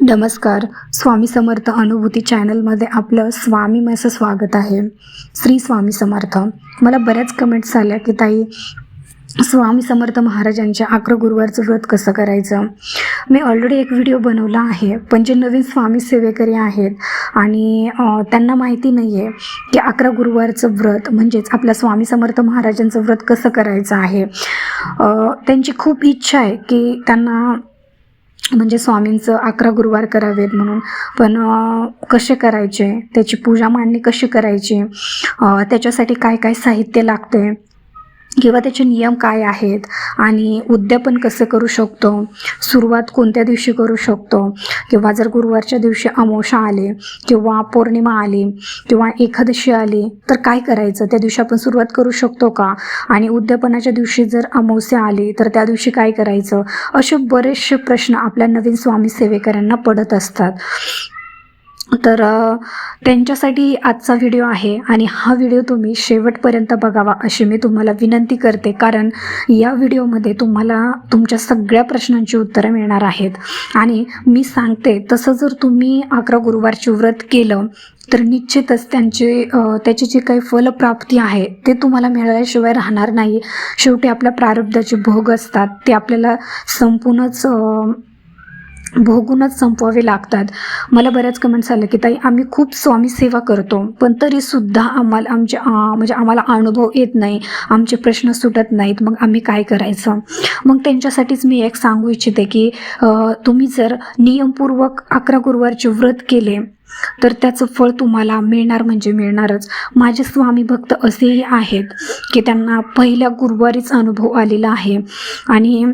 नमस्कार. स्वामी समर्थ अनुभूती चॅनलमध्ये आपलं स्वामी असं स्वागत आहे. श्री स्वामी समर्थ. मला बऱ्याच कमेंट्स आल्या की ताई स्वामी समर्थ महाराजांच्या अकरा गुरुवारचं व्रत कसं करायचं? मी ऑलरेडी एक व्हिडिओ बनवला आहे पण जे नवीन स्वामी सेवेकरी आहेत आणि त्यांना माहिती नाही आहे की अकरा गुरुवारचं व्रत म्हणजेच आपल्या स्वामी समर्थ महाराजांचं व्रत कसं करायचं आहे. त्यांची खूप इच्छा आहे की त्यांना म्हणजे स्वामींचं अकरा गुरुवार करावेत म्हणून. पण कसे करायचे? त्याची पूजा मांडणी कशी करायची? त्याच्यासाठी काय काय साहित्य लागते किंवा त्याचे नियम काय आहेत आणि उद्यापन कसं करू शकतो सुरुवात कोणत्या दिवशी करू शकतो किंवा जर गुरुवारच्या दिवशी अमावस्या आले किंवा पौर्णिमा आली किंवा एकादशी आली तर काय करायचं? त्या दिवशी आपण सुरुवात करू शकतो का? आणि उद्यापनाच्या दिवशी जर अमावस्या आली तर त्या दिवशी काय करायचं? असे बरेचसे प्रश्न आपल्या नवीन स्वामी सेवेकरांना पडत असतात. तर त्यांच्यासाठी आजचा व्हिडिओ आहे आणि हा व्हिडिओ तुम्ही शेवटपर्यंत बघावा अशी मी तुम्हाला विनंती करते. कारण या व्हिडिओमध्ये तुम्हाला तुमच्या सगळ्या प्रश्नांची उत्तरं मिळणार आहेत. आणि मी सांगते तसं जर तुम्ही अकरा गुरुवारचे व्रत केलं तर निश्चितच त्यांचे त्याची जी काही फलप्राप्ती आहे ते तुम्हाला मिळाल्याशिवाय राहणार नाही. शेवटी आपल्या प्रारब्धाचे भोग असतात. ते आपल्याला संपूर्णच भोगूनच संपवावे लागतात. मला बऱ्याच कमेंट्स आल्या की ताई आम्ही खूप स्वामी सेवा करतो पण तरीसुद्धा आम्हाला आमचे म्हणजे आम्हाला अनुभव येत नाही आमचे प्रश्न सुटत नाहीत मग आम्ही काय करायचं? मग त्यांच्यासाठीच मी एक सांगू इच्छिते की तुम्ही जर नियमपूर्वक अकरा गुरुवारचे व्रत केले तर त्याचं फळ तुम्हाला मिळणार म्हणजे मिळणारच. माझे स्वामी भक्त असेही आहेत की त्यांना पहिल्या गुरुवारीच अनुभव आलेला आहे. आणि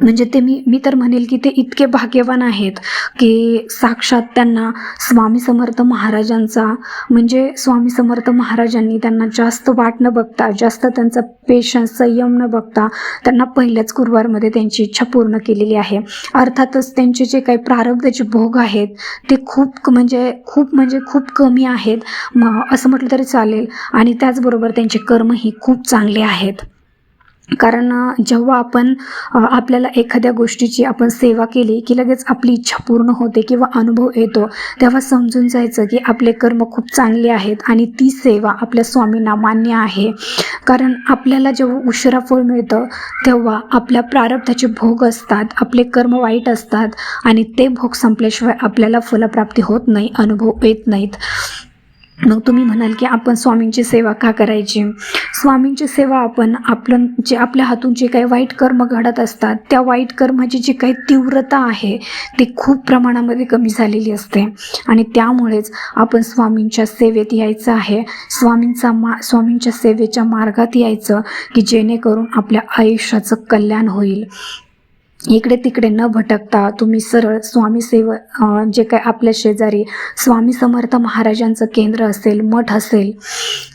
म्हणजे ते मी मी तर म्हणेल की ते इतके भाग्यवान आहेत की साक्षात त्यांना स्वामी समर्थ महाराजांचा म्हणजे स्वामी समर्थ महाराजांनी त्यांना जास्त वाट न बघता जास्त त्यांचा पेशन्स संयम न बघता त्यांना पहिल्याच गुरुवारमध्ये त्यांची इच्छा पूर्ण केलेली आहे. अर्थातच त्यांचे जे काही प्रारब्धाचे भोग आहेत ते खूप म्हणजे खूप म्हणजे खूप कमी आहेत. म असं म्हटलं तरी चालेल. आणि त्याचबरोबर त्यांचे कर्मही खूप चांगले आहेत. कारण जेव्हा आपण आपल्याला एखाद्या गोष्टीची आपण सेवा केली की लगेच आपली इच्छा पूर्ण होते किंवा अनुभव येतो तेव्हा समजून जायचं की आपले कर्म खूप चांगले आहेत आणि ती सेवा आपल्या स्वामींना मान्य आहे. कारण आपल्याला जेव्हा उशिरा फळ मिळतं तेव्हा आपल्या प्रारब्धाचे भोग असतात आपले कर्म वाईट असतात आणि ते भोग संपल्याशिवाय आपल्याला फलप्राप्ती होत नाही अनुभव येत नाहीत. मग तुम्ही म्हणाल की आपण स्वामींची सेवा का करायची? स्वामींची सेवा आपण आपलं जे आपल्या हातून जे काही वाईट कर्म घडत असतात त्या वाईट कर्माची जी काही तीव्रता आहे ती खूप प्रमाणामध्ये कमी झालेली असते. आणि त्यामुळेच आपण स्वामींच्या सेवेत यायचं आहे. स्वामींचा मा स्वामींच्या सेवेच्या मार्गात यायचं की जेणेकरून आपल्या आयुष्याचं कल्याण होईल. इकडे तिकडे न भटकता तुम्ही सरळ स्वामी सेव जे काय आपल्या शेजारी स्वामी समर्थ महाराजांचं केंद्र असेल मठ असेल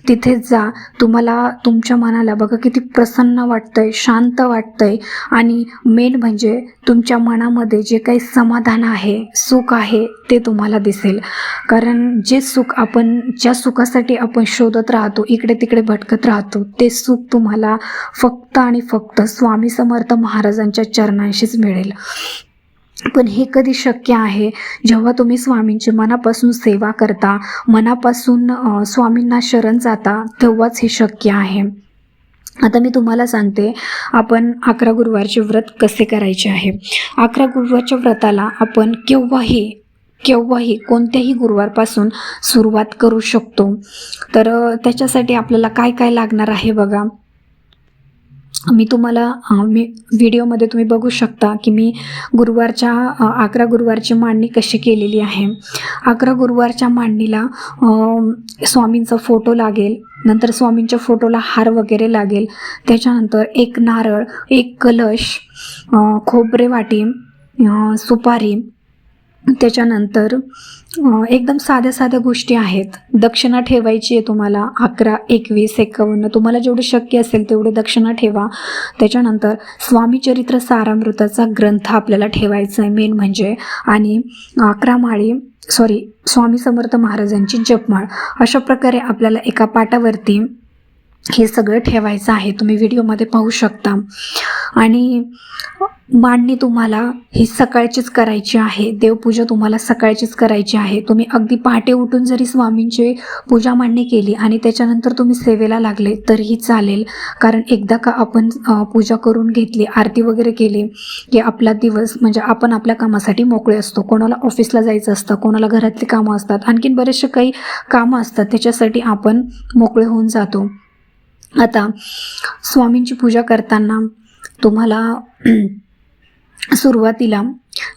तिथेच जा. तुम्हाला तुमच्या मनाला बघा किती प्रसन्न वाटतंय शांत वाटतंय. आणि मेन म्हणजे तुमच्या मनामध्ये जे काही समाधान आहे सुख आहे ते तुम्हाला दिसेल. कारण जे सुख आपण ज्या सुखासाठी आपण शोधत राहतो इकडे तिकडे भटकत राहतो ते सुख तुम्हाला फक्त आणि फक्त स्वामी समर्थ महाराजांच्या चरणांशीच मिळेल. पण हे कधी शक्य आहे? जेव्हा तुम्ही स्वामींची मनापासून सेवा करता मनापासून स्वामींना शरण जाता तेव्हाच हे शक्य आहे. आता मी तुम्हाला सांगते आपण अकरा गुरुवारचे व्रत कसे करायचे आहे. अकरा गुरुवारच्या व्रताला आपण केव्हाही केव्हाही कोणत्याही गुरुवारपासून सुरुवात करू शकतो. तर त्याच्यासाठी आपल्याला काय काय लागणार आहे बघा. मी तुम्हाला मी व्हिडिओमध्ये तुम्ही बघू शकता की मी गुरुवारच्या अकरा गुरुवारची मांडणी कशी केलेली आहे. अकरा गुरुवारच्या मांडणीला स्वामींचा फोटो लागेल नंतर स्वामींच्या फोटोला हार वगैरे लागेल त्याच्यानंतर एक नारळ एक कलश खोबरे वाटी सुपारी त्याच्यानंतर एकदम साध्या साध्या गोष्टी आहेत. दक्षिणा ठेवायची आहे तुम्हाला अकरा एकवीस एकावन्न. तुम्हाला जेवढं शक्य असेल तेवढे दक्षिणा ठेवा. त्याच्यानंतर स्वामी चरित्र सारामृताचा ग्रंथ आपल्याला ठेवायचा आहे मेन म्हणजे. आणि अकरा माळी सॉरी स्वामी समर्थ महाराजांची जपमाळ. अशा प्रकारे आपल्याला एका पाटावरती हे सगळं ठेवायचं आहे. तुम्ही व्हिडिओमध्ये पाहू शकता. आणि मांडणी तुम्हाला ही सकाळचीच करायची आहे. देवपूजा तुम्हाला सकाळचीच करायची आहे. तुम्ही अगदी पहाटे उठून जरी स्वामींची पूजा मांडणी केली आणि त्याच्यानंतर तुम्ही सेवेला लागले तरीही चालेल. कारण एकदा का आपण पूजा करून घेतली आरती वगैरे केली की आपला दिवस म्हणजे आपण आपल्या कामासाठी मोकळे असतो. कोणाला ऑफिसला जायचं असतं कोणाला घरातली कामं असतात आणखीन बरेचसे काही कामं असतात. त्याच्यासाठी आपण मोकळे होऊन जातो. आता स्वामींची पूजा करताना तुम्हाला सुरुवातीला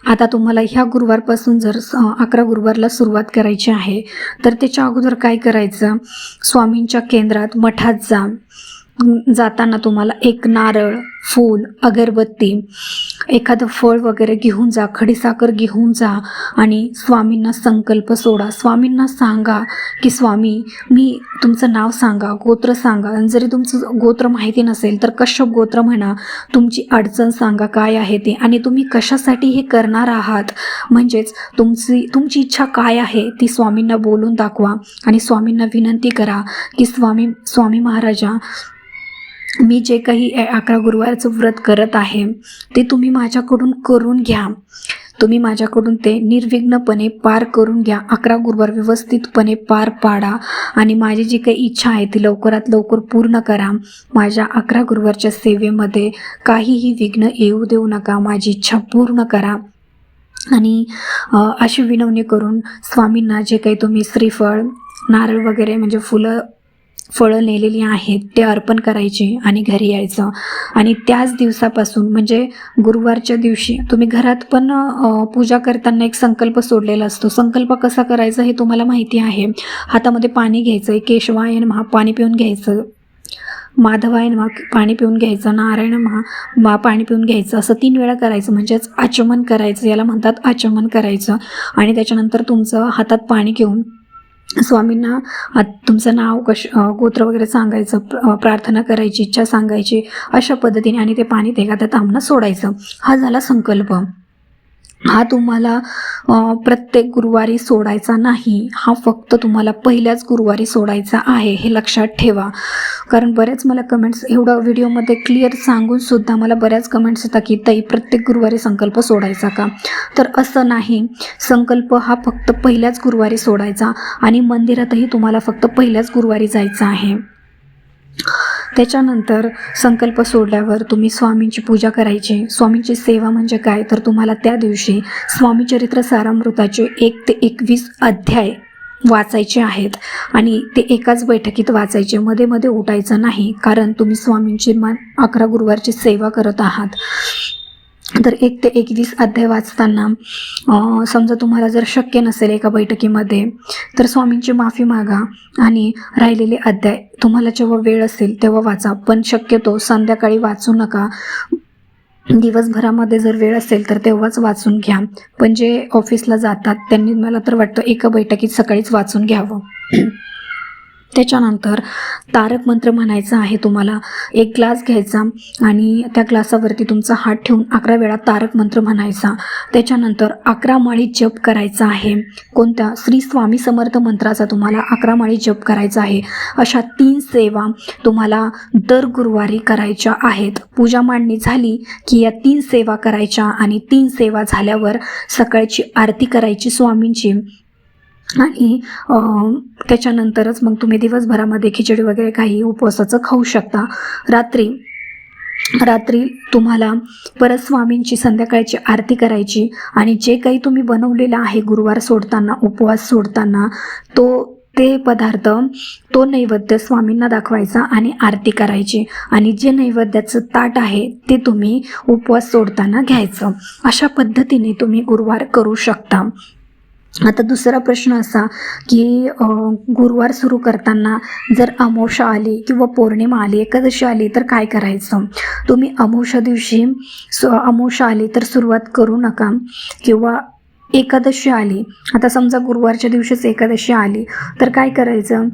आता तुम्हाला ह्या गुरुवारपासून जर अकरा गुरुवारला सुरुवात करायची आहे तर त्याच्या अगोदर काय करायचं? स्वामींच्या केंद्रात मठात जा. जाताना तुम्हाला एक नारळ फूल अगरबत्ती एखादं फळ वगैरे घेऊन जा खडीसाखर घेऊन जा आणि स्वामींना संकल्प सोडा. स्वामींना सांगा की स्वामी मी तुमचं नाव सांगा गोत्र सांगा. आणि जरी तुमचं गोत्र माहिती नसेल तर कश्यप गोत्र म्हणा तुमची अडचण सांगा काय आहे ते. आणि तुम्ही कशासाठी हे करणार आहात? म्हणजेच तुमची तुमची इच्छा काय आहे ती स्वामींना बोलून दाखवा. आणि स्वामींना विनंती करा की स्वामी स्वामी महाराजा मी जे काही ए- अकरा गुरुवारचं व्रत करत आहे ते तुम्ही माझ्याकडून करून घ्या. तुम्ही माझ्याकडून ते निर्विघ्नपणे पार करून घ्या. अकरा गुरुवार व्यवस्थितपणे पार पाडा आणि माझी जी काही इच्छा आहे ती लवकरात लवकर पूर्ण करा. माझ्या अकरा गुरुवारच्या सेवेमध्ये काहीही विघ्न येऊ देऊ नका. माझी इच्छा पूर्ण करा. आणि अशी विनवणी करून स्वामींना जे काही तुम्ही श्रीफळ नारळ वगैरे म्हणजे फुलं फळं नेलेली आहेत ते अर्पण करायचे आणि घरी यायचं. आणि त्याच दिवसापासून म्हणजे गुरुवारच्या दिवशी तुम्ही घरात पण पूजा करताना एक संकल्प सोडलेला असतो. संकल्प कसा करायचा हे तुम्हाला माहिती आहे. हातामध्ये पाणी घ्यायचं आहे केशवायन महा पाणी पिऊन घ्यायचं. माधवायन महा पाणी पिऊन घ्यायचं. नारायण महा मा पाणी पिऊन घ्यायचं. असं तीन वेळा करायचं. म्हणजेच आचमन करायचं. याला म्हणतात आचमन करायचं. आणि त्याच्यानंतर तुमचं हातात पाणी घेऊन स्वामींना तुमचं नाव कश गोत्र वगैरे सांगायचं प्रार्थना करायची इच्छा सांगायची अशा पद्धतीने आणि ते पाणी ते एखाद्या तांबणं सोडायचं. हा झाला संकल्प. हा तुम्हाला प्रत्येक गुरुवारी सोडायचा नाही. हा फक्त तुम्हाला पहिल्याच गुरुवारी सोडायचा आहे हे लक्षात ठेवा. कारण बरेच मला कमेंट्स एवढं व्हिडिओमध्ये क्लिअर सांगून सुद्धा मला बऱ्याच कमेंट्स येतात की ताई प्रत्येक गुरुवारी संकल्प सोडायचा का? तर असं नाही. संकल्प हा फक्त पहिल्याच गुरुवारी सोडायचा आणि मंदिरातही तुम्हाला फक्त पहिल्याच गुरुवारी जायचं आहे. त्याच्यानंतर संकल्प सोडल्यावर तुम्ही स्वामींची पूजा करायची. स्वामींची सेवा म्हणजे काय? तर तुम्हाला त्या दिवशी स्वामी चरित्र सारामृताचे एक ते एकवीस अध्याय वाचायचे आहेत. आणि ते एकाच बैठकीत वाचायचे. मध्ये मध्ये उठायचं नाही कारण तुम्ही स्वामींची मान अकरा गुरुवारची सेवा करत आहात. तर एक ते एकवीस अध्याय वाचताना समजा तुम्हाला जर शक्य नसेल एका बैठकीमध्ये तर स्वामींची माफी मागा आणि राहिलेले अध्याय तुम्हाला जेव्हा वेळ असेल तेव्हा वाचा. पण शक्यतो संध्याकाळी वाचू नका. दिवसभरामध्ये जर वेळ असेल तर तेव्हाच वाचून घ्या. पण जे ऑफिसला जातात त्यांनी मला तर वाटतं एका बैठकीत सकाळीच वाचून घ्यावं. त्याच्यानंतर तारक मंत्र म्हणायचा आहे तुम्हाला. एक ग्लास घ्यायचा आणि त्या ग्लासावरती तुमचा हात ठेवून अकरा वेळा तारक मंत्र म्हणायचा. त्याच्यानंतर अकरा माळी जप करायचा आहे. कोणत्या? श्री स्वामी समर्थ मंत्राचा तुम्हाला अकरा माळी जप करायचा आहे. अशा तीन सेवा तुम्हाला दर गुरुवारी करायच्या आहेत. पूजा मांडणी झाली की या तीन सेवा करायच्या आणि तीन सेवा झाल्यावर सकाळची आरती करायची स्वामींची. आणि त्याच्यानंतरच मग तुम्ही दिवसभरामध्ये खिचडी वगैरे काही उपवासाचं खाऊ शकता. रात्री रात्री तुम्हाला परत स्वामींची संध्याकाळची आरती करायची आणि जे काही तुम्ही बनवलेलं आहे गुरुवार सोडताना उपवास सोडताना तो ते पदार्थ तो नैवेद्य स्वामींना दाखवायचा आणि आरती करायची. आणि जे नैवेद्याचं ताट आहे ते तुम्ही उपवास सोडताना घ्यायचं. अशा पद्धतीने तुम्ही गुरुवार करू शकता. आता दुसरा प्रश्न असा की गुरुवार सुरू करताना जर अमोषा आली किंवा पौर्णिमा आली एकादशी आली तर काय करायचं? तुम्ही अमोषा दिवशी अमोषा आली तर सुरुवात करू नका. किंवा एकादशी आली आता समजा गुरुवारच्या दिवशीच एकादशी आली तर काय करायचं?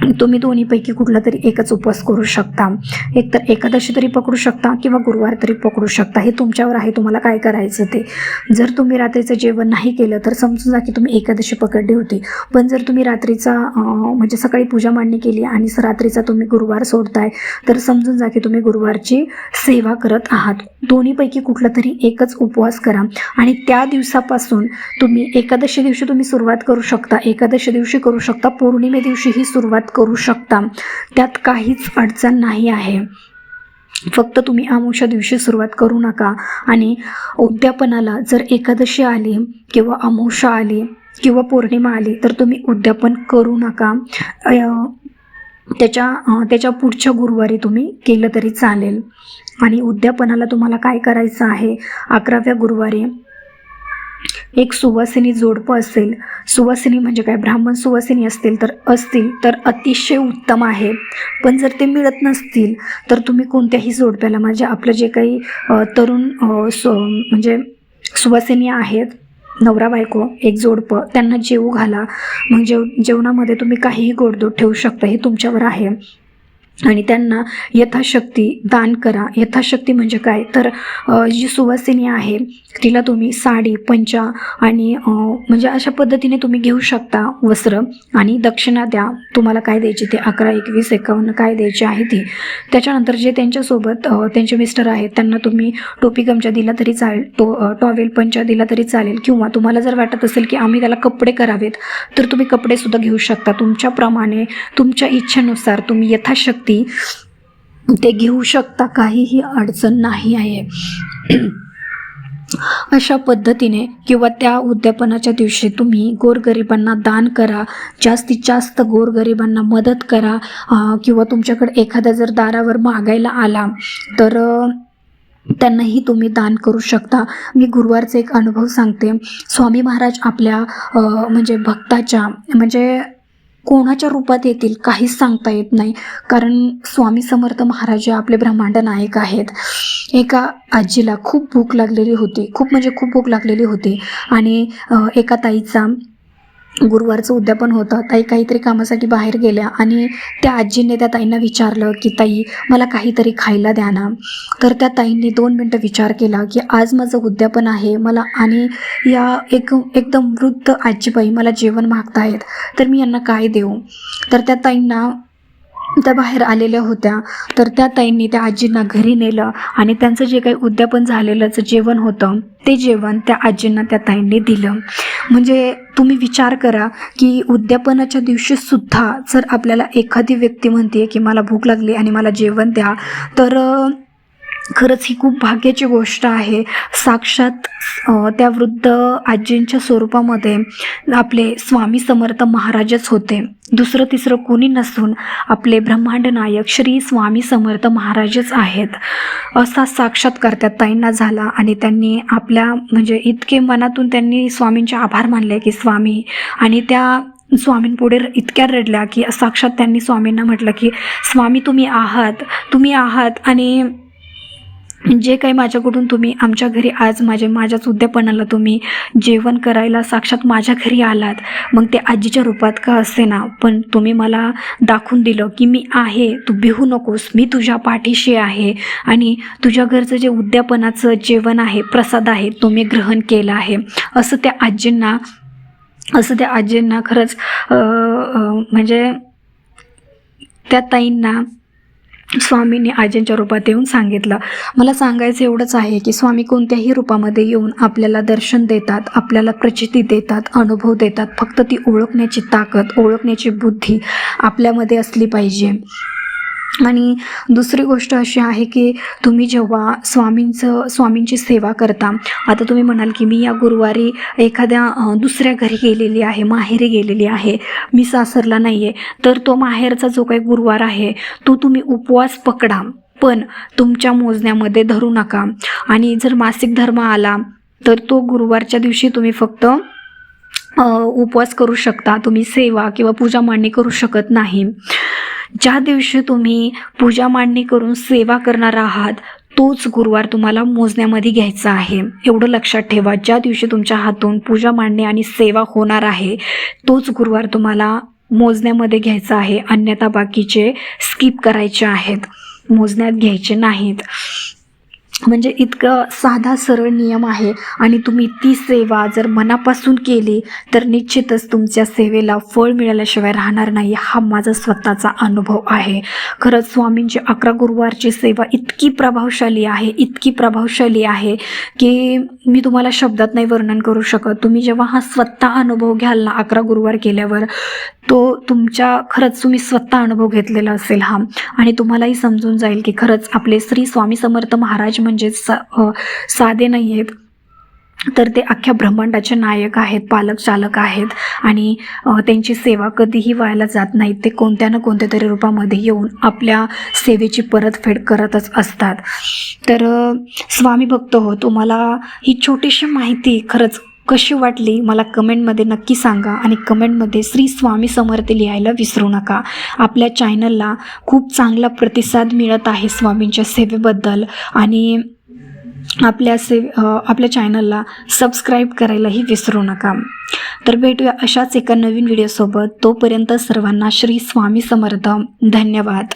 तुम्ही दोन्हीपैकी कुठला तरी एकच उपवास करू शकता. एकतर एकादशी तरी पकडू शकता किंवा गुरुवार तरी पकडू शकता. हे तुमच्यावर आहे. तुम्हाला काय करायचं ते? जर तुम्ही रात्रीचं जेवण नाही केलं तर समजून जा की तुम्ही एकादशी पकडली होती. पण जर तुम्ही रात्रीचा म्हणजे सकाळी पूजा मांडणी केली आणि रात्रीचा तुम्ही गुरुवार सोडताय तर समजून जा की तुम्ही गुरुवारची सेवा करत आहात. दोन्हीपैकी कुठला तरी एकच उपवास करा. आणि त्या दिवसापासून तुम्ही एकादशी दिवशी तुम्ही सुरुवात करू शकता. एकादशी दिवशी करू शकता. पौर्णिमे दिवशी ही सुरुवात करू शकता. त्यात काहीच अडचण नाही आहे. फक्त तुम्ही अमावस्या दिवशी सुरुवात करू नका. आणि उद्यापनाला जर एकादशी आली किंवा अमोषा आली किंवा पौर्णिमा आली तर तुम्ही उद्यापन करू नका. त्याच्या त्याच्या पुढच्या गुरुवारी तुम्ही केलं तरी चालेल. आणि उद्यापनाला तुम्हाला काय करायचं आहे? अकराव्या गुरुवारी एक सुवासिनी जोडपं असेल सुवासिनी म्हणजे काय? ब्राह्मण सुवासिनी असतील तर असतील तर अतिशय उत्तम आहे. पण जर ते मिळत नसतील तर तुम्ही कोणत्याही जोडप्याला म्हणजे आपलं जे काही तरुण सु म्हणजे सुवासिनी आहेत नवरा बायको एक जोडपं त्यांना जेवू घाला. मग जेव जेवणामध्ये तुम्ही काहीही गोडदोड ठेवू शकता हे तुमच्यावर आहे. आणि त्यांना यथाशक्ती दान करा. यथाशक्ती म्हणजे काय? तर जी सुवासिनी आहे तिला तुम्ही साडी पंचा आणि म्हणजे अशा पद्धतीने तुम्ही घेऊ शकता वस्त्र आणि दक्षिणा द्या. तुम्हाला काय द्यायची ते? अकरा एकवीस एकावन्न काय द्यायची आहे ती? त्याच्यानंतर जे त्यांच्यासोबत त्यांचे मिस्टर आहेत त्यांना तुम्ही टोपी गमचा दिला तरी चालेल टो टॉवेल पंचा दिला तरी चालेल. किंवा तुम्हाला जर वाटत असेल की आम्ही त्याला कपडे करावेत तर तुम्ही कपडेसुद्धा घेऊ शकता. तुमच्याप्रमाणे तुमच्या इच्छेनुसार तुम्ही यथाशक्ती ते घेऊ शकता काहीही अडचण नाही आहे. अशा पद्धतीने किंवा त्या उद्यापनाच्या दिवशी तुम्ही गोरगरिबांना दान करा जास्तीत जास्त गोरगरिबांना मदत करा किंवा तुमच्याकडे एखादा जर दारावर मागायला आला तर त्यांनाही तुम्ही दान करू शकता. मी गुरुवारचा एक अनुभव सांगते. स्वामी महाराज आपल्या म्हणजे भक्ताच्या म्हणजे कोणाच्या रूपात येतील काहीच सांगता येत नाही. कारण स्वामी समर्थ महाराज हे आपले ब्रह्मांड नायक आहेत. एका आजीला खूप भूक लागलेली होती. खूप म्हणजे खूप भूक लागलेली होती. आणि एका ताईचा गुरुवारचं उद्यापन होतं. ताई काहीतरी कामासाठी बाहेर गेल्या आणि त्या आजीने त्या ताईंना विचारलं की ताई मला काहीतरी खायला द्या ना. तर त्या ताईंनी दोन मिनटं विचार केला की आज माझं उद्यापन आहे. मला आणि या एक एकदम वृद्ध आजीबाई मला जेवण मागतायत तर मी यांना काय देऊ? तर त्या ताईंना त्या बाहेर आलेल्या होत्या. तर त्या ताईंनी त्या आजींना घरी नेलं आणि त्यांचं जे काही उद्यापन झालेलंच जेवण होतं ते जेवण त्या आजींना त्या ताईंनी दिलं. म्हणजे तुम्ही विचार करा की उद्यापनाच्या दिवशी सुद्धा जर आपल्याला एखादी व्यक्ती म्हणते की मला भूक लागली आणि मला जेवण द्या तर खरंच ही खूप भाग्याची गोष्ट आहे. साक्षात त्या वृद्ध आजींच्या स्वरूपामध्ये आपले स्वामी समर्थ महाराजच होते. दुसरं तिसरं कोणी नसून आपले ब्रह्मांड नायक श्री स्वामी समर्थ महाराजच आहेत. असा साक्षात्कार त्या ताईंना झाला आणि त्यांनी आपल्या म्हणजे इतके मनातून त्यांनी स्वामींचे आभार मानले की स्वामी आणि त्या स्वामींपुढे इतक्या रडल्या की साक्षात त्यांनी स्वामींना म्हटलं की स्वामी तुम्ही आहात तुम्ही आहात आणि जे काही माझ्याकडून तुम्ही आमच्या घरी आज माझे माझ्याच उद्यापनाला तुम्ही जेवण करायला साक्षात माझ्या घरी आलात मग ते आजीच्या रूपात का असे ना पण तुम्ही मला दाखवून दिलं की मी आहे तू भिवू नकोस मी तुझ्या पाठीशी आहे आणि तुझ्या घरचं जे उद्यापनाचं जेवण आहे प्रसाद आहे तो मी ग्रहण केलं आहे. असं त्या आजींना असं त्या आजींना खरंच म्हणजे त्या ताईंना स्वामींनी आजींच्या रूपात येऊन सांगितलं. मला सांगायचं एवढंच आहे की स्वामी कोणत्याही रूपामध्ये येऊन आपल्याला दर्शन देतात आपल्याला प्रचिती देतात अनुभव देतात. फक्त ती ओळखण्याची ताकद ओळखण्याची बुद्धी आपल्यामध्ये असली पाहिजे. आणि दुसरी गोष्ट अशी आहे की तुम्ही जेव्हा स्वामींचं स्वामींची सेवा करता आता तुम्ही म्हणाल की मी या गुरुवारी एखाद्या दुसऱ्या घरी गेलेली आहे माहेरी गेलेली आहे मी सासरला नाही आहे तर तो माहेरचा जो काही गुरुवार आहे तो तुम्ही उपवास पकडा पण तुमच्या मोजण्यामध्ये धरू नका. आणि जर मासिक धर्म आला तर तो गुरुवारच्या दिवशी तुम्ही फक्त उपवास करू शकता तुम्ही सेवा किंवा पूजा मांडणी करू शकत नाही. ज्या दिवशी तुम्ही पूजा मांडणी करून सेवा करणार आहात तोच गुरुवार तुम्हाला मोजण्यामध्ये घ्यायचा आहे. एवढं लक्षात ठेवा ज्या दिवशी तुमच्या हातून पूजा मांडणी आणि सेवा होणार आहे तोच गुरुवार तुम्हाला मोजण्यामध्ये घ्यायचा आहे. अन्यथा बाकीचे स्किप करायचे आहेत. मोजण्यात घ्यायचे नाहीत. म्हणजे इतकं साधा सरळ नियम आहे आणि तुम्ही ती सेवा जर मनापासून केली तर निश्चितच तुमच्या सेवेला फळ मिळाल्याशिवाय राहणार नाही हा माझा स्वतःचा अनुभव आहे. खरंच स्वामींची अकरा गुरुवारची सेवा इतकी प्रभावशाली आहे इतकी प्रभावशाली आहे की मी तुम्हाला शब्दात नाही वर्णन करू शकत. तुम्ही जेव्हा हा स्वतः अनुभव घ्याल ना अकरा गुरुवार केल्यावर तो तुमच्या खरंच तुम्ही स्वतः अनुभव घेतलेला असेल हा. आणि तुम्हालाही समजून जाईल की खरंच आपले श्री स्वामी समर्थ महाराज म्हणजे सा साधे नाही आहेत तर ते अख्ख्या ब्रह्मांडाचे नायक आहेत पालक चालक आहेत आणि त्यांची सेवा कधीही व्हायला जात नाही ते कोणत्या ना कोणत्या तरी रूपामध्ये येऊन आपल्या सेवेची परतफेड करतच असतात. तर स्वामी भक्त हो तुम्हाला ही छोटीशी माहिती खरंच कशी वाटली मला कमेंटमध्ये नक्की सांगा आणि कमेंटमध्ये श्री स्वामी समर्थ लिहायला विसरू नका. आपल्या चॅनलला खूप चांगला प्रतिसाद मिळत आहे स्वामींच्या सेवेबद्दल आणि आपल्या से आपल्या चॅनलला सबस्क्राईब करायलाही विसरू नका. तर भेटूया अशाच एका नवीन व्हिडिओसोबत. तोपर्यंत सर्वांना श्री स्वामी समर्थ. धन्यवाद.